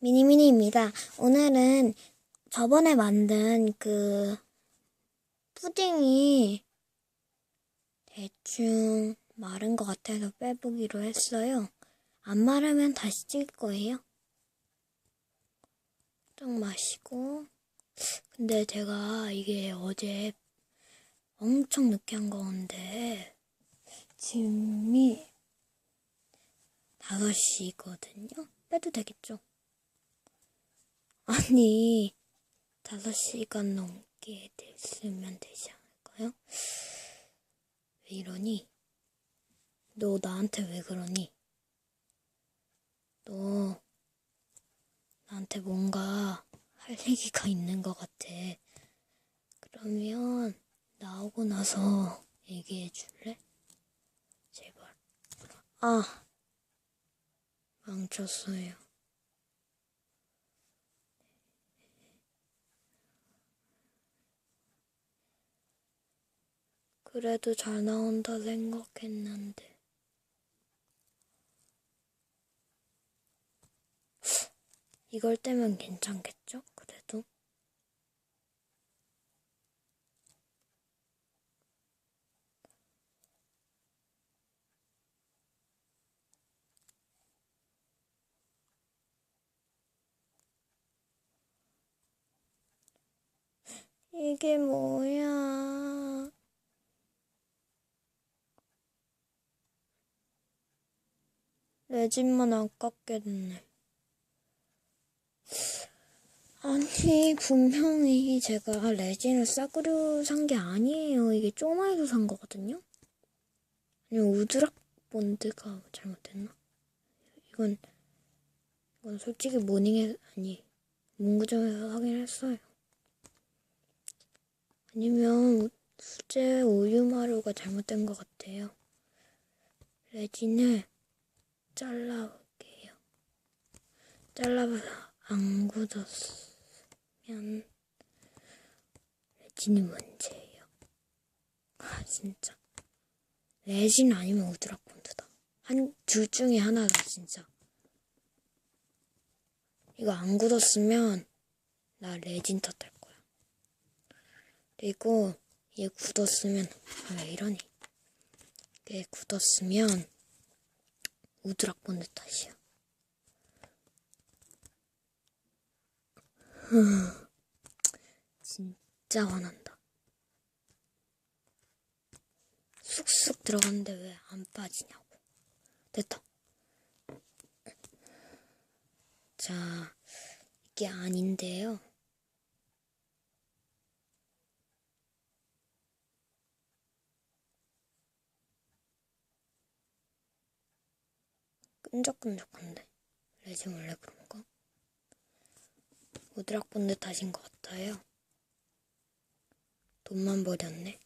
미니미니입니다. 오늘은 저번에 만든 그 푸딩이 대충 마른 것 같아서 빼보기로 했어요. 안 마르면 다시 찍을 거예요. 좀 마시고. 근데 제가 이게 어제 엄청 늦게 한 건데, 지금이 5시거든요? 빼도 되겠죠? 아니, 5시간 넘게 됐으면 되지 않을까요? 왜 이러니? 너 나한테 왜 그러니? 너 나한테 뭔가 할 얘기가 있는 것 같아. 그러면 나오고 나서 얘기해 줄래? 제발. 아, 망쳤어요. 그래도 잘 나온다 생각했는데. 이걸 떼면 괜찮겠죠? 그래도. 이게 뭐야? 내 집만 아깝겠네. 아니, 분명히 제가 레진을 싸구려 산 게 아니에요. 이게 쪼마에서 산 거거든요? 아니면 우드락 본드가 잘못됐나? 이건, 이건 솔직히 모닝에, 아니, 문구점에서 확인했어요. 아니면 수제 우유 마루가 잘못된 것 같아요. 레진을 잘라볼게요. 잘라봐서 안 굳었으면 레진이 문제예요. 아 진짜 레진 아니면 우드락 본드다. 한 둘 중에 하나다 진짜. 이거 안 굳었으면 나 레진 탓할 거야. 그리고 얘 굳었으면 아, 왜 이러니? 얘 굳었으면 우드락 본드 탓이야. 진짜 화난다. 쑥쑥 들어갔는데 왜 안 빠지냐고. 됐다. 자, 이게 아닌데요. 끈적끈적한데 레진 원래 그런가? 오드락 본드 탓인 것 같아요. 돈만 버렸네.